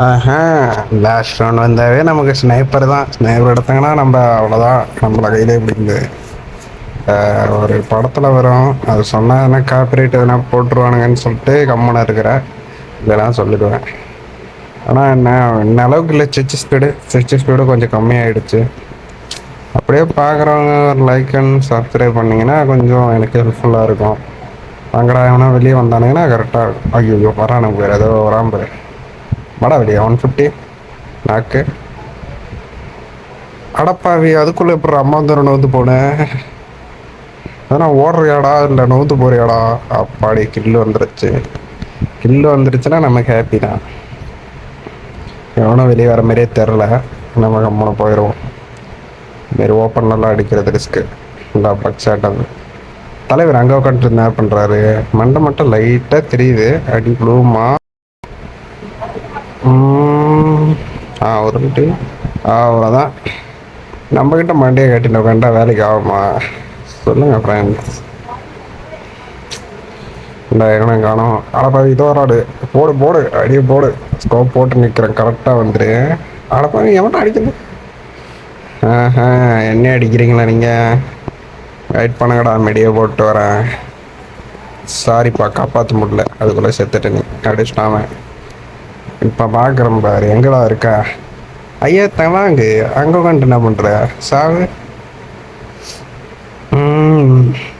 ஆஹா last round வந்தாவே நமக்கு sniper தான். ஸ்னைப்பர் எடுத்தாங்கன்னா நம்ம அவ்வளோதான் நம்மளை கையிலே பிடிக்குது. ஒரு படத்தில் வரும். அது சொன்னால் எதனா காப்பிரைட் எதனா போட்டுருவானுங்கன்னு சொல்லிட்டு கம்மனாக இருக்கிறேன் இதெல்லாம் சொல்லிடுவேன். ஆனால் என்ன என்ன அளவுக்கு இல்லை ஸ்விட்ச் ஸ்பீடு ஸ்விட்ச் ஸ்பீடு கொஞ்சம் கம்மியாயிடுச்சு. அப்படியே பார்க்குறவங்க ஒரு லைக் அண்ட் சப்ஸ்கிரைப் பண்ணிங்கன்னா கொஞ்சம் எனக்கு ஹெல்ப்ஃபுல்லாக இருக்கும். அங்கடா எவனா வெளியே வந்தானுங்கன்னா கரெக்டாக ஐயோ வரானுங்க பேர் ஏதோ வராமல் பேர். வாடா வெளியே ஒன் ஃபிஃப்டி நாக்கு அடப்பாவி அதுக்குள்ளே எப்படி அம்மாந்தூரம் நோந்து போனேன் அதனால் ஓடுறியாடா? இல்லை நோந்து போறியாடா? அப்பாடி கில்லு வந்துருச்சு. கில்லு வந்துருச்சுன்னா நமக்கு ஹாப்பி தான். எவனும் வெளியே வர மாதிரியே தெரில நம்ம கம்மனை போயிடுவோம் இதுமாரி ஓப்பன்லாம் அடிக்கிறது ரிஸ்க்கு இல்லை பக் தலைவர் அங்கே உட்காந்துட்டு என்ன பண்ணுறாரு மண்டை மட்டும் லைட்டாக தெரியுது. அடி ப்ளூமா ஆ அவ்வளோதான் நம்மக்கிட்ட மண்டையை கட்டின உட்காண்டா வேலைக்கு ஆகுமா? சொல்லுங்கள் ஃப்ரெண்ட்ஸ் இந்த எங்கன காணும். அடப்பாவி இதோ வராடு போடு போடு. அடியே போடு. ஸ்கோப் போட்டு நிற்கிறேன் கரெக்டாக வந்துடு அடப்பாவி எவன்டா அடிக்கணும் ஆஹா என்ன அடிக்கிறீங்களா நீங்கள் வெயிட் பண்ணுங்கடா மெடியை போட்டு வரேன். சாரிப்பா காப்பாற்ற முடியல. அதுக்குள்ளே செத்துட்டேன் நீ. அடிச்சிட்டாம இப்போ பார்க்குறேன் பாரு எங்கடா இருக்கா? ஐயா தவாங்கு. அங்கே உட்காந்து என்ன பண்ணுற சாவு?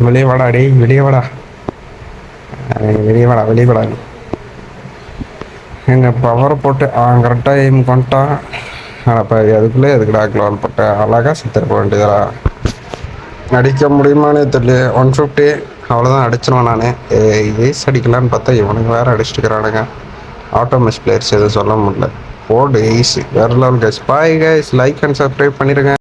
வெளியே வாடா டேய் வெளியே வாடா. வெளியே வாடா வெளியே வாடா. எங்கள் பவரை போட்டு அவன் கரெக்டாக எய்ம் பண்ணிட்டான். அப்போ அதுக்குள்ளே எதுக்குடா க்ளோல் போட்டேன் அழகாக செத்துருக்க வேண்டியதா அடிக்க முடியுமானே தெரியல. ஒன் ஃபிஃப்டி அவ்வளோதான் அடிச்சிருவேன் நான். ஏஸ் அடிக்கலான்னு பார்த்தா இவனுங்க வேறு அடிச்சுட்டுக்கிறானுங்க ஆட்டோமேஸ் பிளேயர்ஸ் எதுவும் சொல்ல முடியல. ஃபோர் டேஸ் வேற level guys bye guys like and subscribe பண்ணிடுங்க